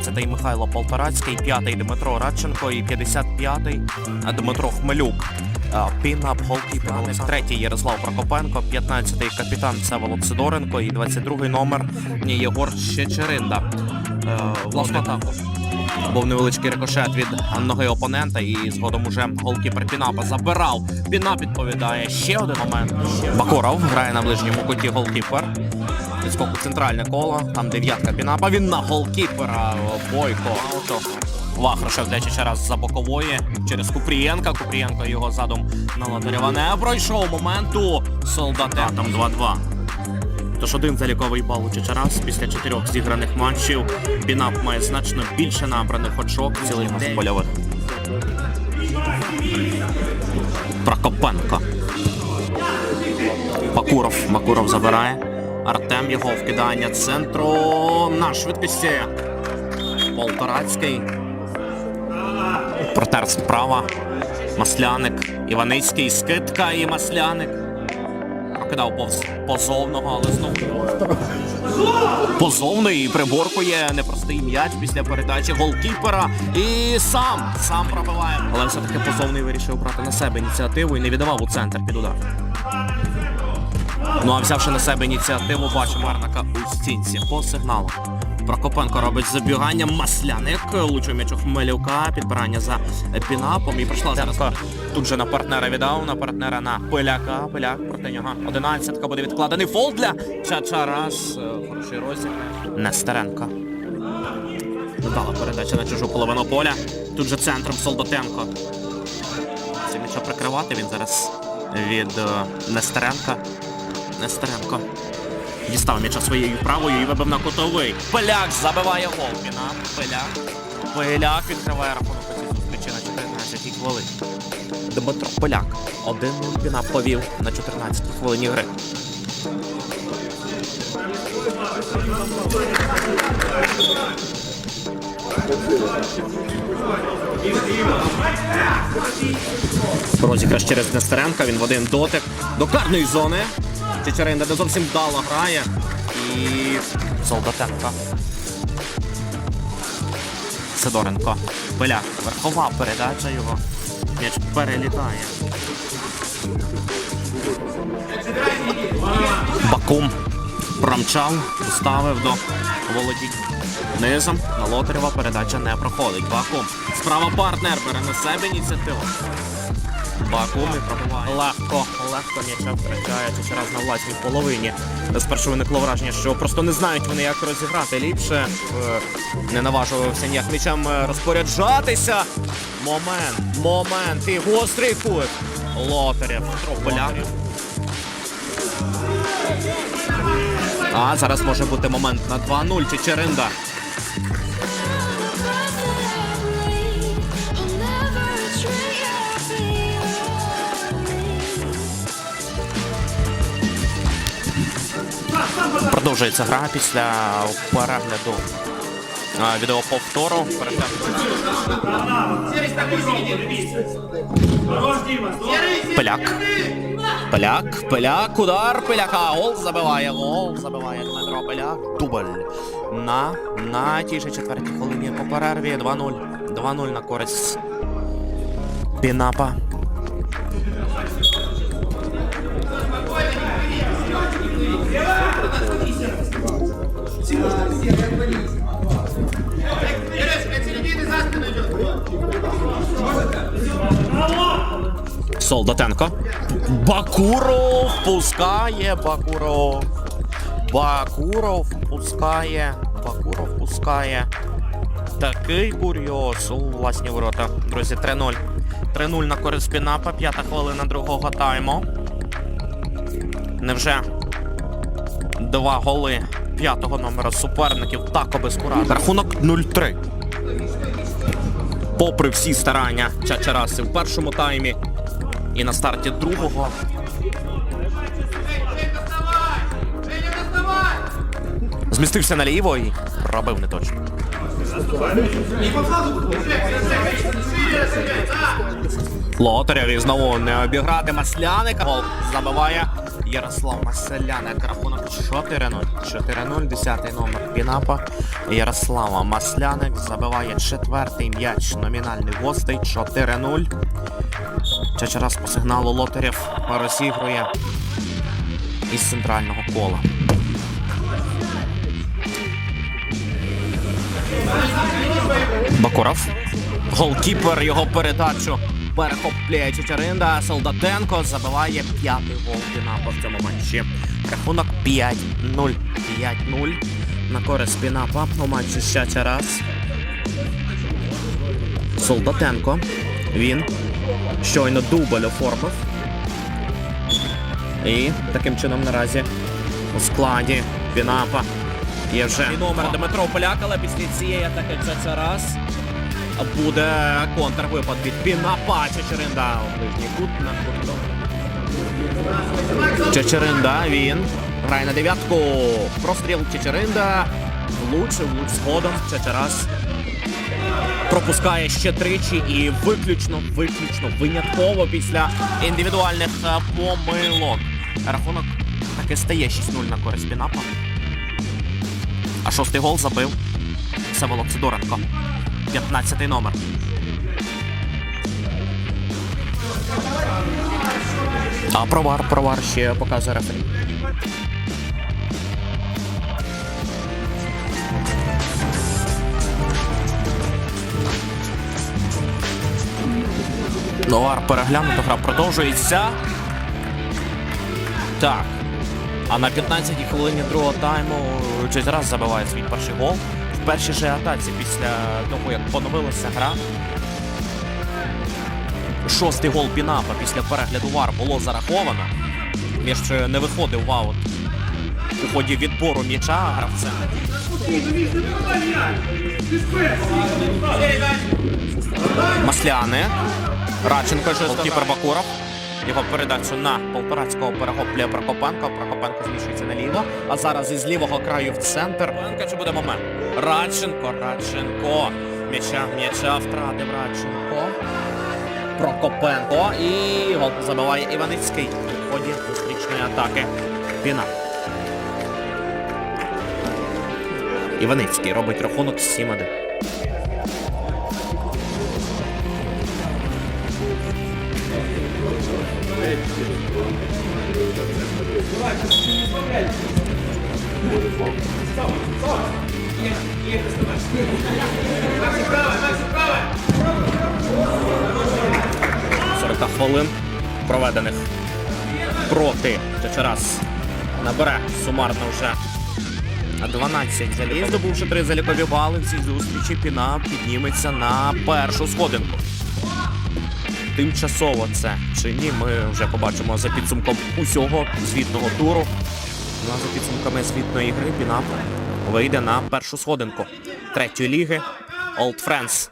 17-й Михайло Полторацький, 5-й Дмитро Радченко і 55-й Дмитро Хмелюк. Пінап голкіпер. Третій Ярослав Прокопенко, 15-й капітан Всеволод Сидоренко і 22-й номер Єгор Щечеринда. Е, Власну. Був невеличкий рикошет від ноги опонента, і згодом уже голкіпер Пінапа забирав. Пінап відповідає. Ще один момент. Бакуров грає на ближньому куті голкіпер. Відскоку центральне коло, там дев'ятка Пінапа. Він на голкіпера. Бойко. Вахрушев вдячі ще раз за бокової через Купрієнка. Купрієнко його задум на Лотарєва не пройшов моменту. Солдата там 2-2. Тож один заліковий бал у Чечерас після чотирьох зіграних матчів. Пінап має значно більше набраних очок цілих польових. Прокопенко. Макуров. Макуров забирає. Артем його вкидання центру на швидкості. Полторацький. Протер справа. Масляник. Іваницький. Скидка і Масляник. Прокидав повз позовного, але знову. Позовний приборкує непростий м'яч після передачі голкіпера. І сам сам пробиває. Але все-таки позовний вирішив брати на себе ініціативу і не віддавав у центр під удар. Ну а взявши на себе ініціативу, бачимо Арнака у стінці по сигналу. Прокопенко робить забігання. Масляник лучує м'яч у Хмелюка. Підбирання за пінапом. І прийшла зараз. Тут же на партнера віддав, на партнера на Пиляка. Пиляк проти нього. Одинадцятка буде відкладений фол для Чачарас. Е, Хороший розіграш. Нестеренко. Дала передача на чужу половину поля. Тут же центром Солдатенко. Це прикривати він зараз від е, Нестеренка. Нестеренко. Дістав м'яча своєю правою і вибив на кутовий. Пиляк забиває гол. Пінап. Пиляк. Пиляк відкриває рахунок у цій зустрічі на 14-й хвилині. Дмитро Поляк. 1-0 Пінап повів на 14-й хвилині гри. Розіграш через Нестеренка, він в один дотик до карної зони. Чечеринда не зовсім вдало грає. І Солдатенко. Сидоренко. Беляк. Верхова передача його. М'яч перелітає. Бакум промчав, поставив до володіння. Низом на Лотарєва передача не проходить. Бакум. Справа партнер бере на себе ініціативу. Бакум і пробиває. Легко, легко м'яча втрачає чи раз на власній половині. Спершу виникло враження, що просто не знають вони, як розіграти ліпше. Е, Не наважувався ніяк м'ячем е, розпоряджатися. Момент, момент. І гострий кут. Лотарєв. Поляк. А зараз може бути момент на 2-0. Чечеринда. Продовжується гра після перегляду а, відеоповтору. Перегляд. Пиляк. Пиляк, Пиляк, удар Пиляка. Гол забиває, гол забиває Дмитро Пиляк. Дубль. На, на тій же четвертій хвилині по перерві 2-0. 2-0 на користь Пінапа. Солдатенко. Бакуров пускає. Бакуров. Бакуров пускає. Бакуров пускає. Такий курйоз у власні ворота. Друзі, 3-0. 3-0 на користь Пінапа. П'ята хвилина другого тайму. Невже два голи п'ятого номера суперників так обескуражили. Рахунок 0-3. Попри всі старання Чачараси в першому таймі і на старті другого. Змістився наліво і пробив не точно. Лотарєв і знову не обіграти Масляника. Гол забиває Ярослав Масляник, рахунок 4-0. 4-0, 10 номер Пінапа. Ярослава Масляник забиває четвертий м'яч номінальний гостей 4-0. Чачарас по сигналу лотерів розігрує із центрального кола. Бакуров. Голкіпер його передачу перехоплює Чичаринда. Солдатенко забиває п'ятий гол Пінапа в цьому матчі. Рахунок 5-0. 5-0 на користь Пінапа у матчі ще раз. Солдатенко. Він щойно дубль оформив. І таким чином наразі у складі Пінапа є вже номер Дмитро Поляк, але після цієї атаки це раз буде контрвипад від Пінапа Чечеринда ближній кут на куток. Чечеринда, він грає на дев'ятку. Простріл Чечеринда. Влучив, влуч згодом. Чечерас пропускає ще тричі і виключно, виключно, винятково після індивідуальних е, помилок. Рахунок таки стає 6-0 на користь Пінапа. А шостий гол забив Всеволод Сидоренко. 15 номер. А провар, провар ще показує рефері. Новар переглянуто, гра продовжується. Так. А на 15-й хвилині другого тайму через раз забиває свій перший гол. В першій же атаці після того, як поновилася гра. Шостий гол Пінапа після перегляду вар було зараховано. Між не виходив в у ході відбору м'яча гравцем. Масляни. Радченко же голкіпер Бакуров. Його передачу на Полторацького перехоплює Прокопенко. Прокопенко зміщується наліво. А зараз із лівого краю в центр. Чи буде момент? Радченко, Радченко. М'яча, м'яча втратив Радченко. Прокопенко. І гол забиває Іваницький у ході зустрічної атаки. Піна. Іваницький робить рахунок 7-1. Сорока хвилин проведених проти Чечерас набере сумарно вже 12 заліз. Здобувши три залікові бали в цій зустрічі, Піна підніметься на першу сходинку. Тимчасово це чи ні, ми вже побачимо за підсумком усього звітного туру. Ну, а за підсумками звітної гри Пінап вийде на першу сходинку третьої ліги Old Friends.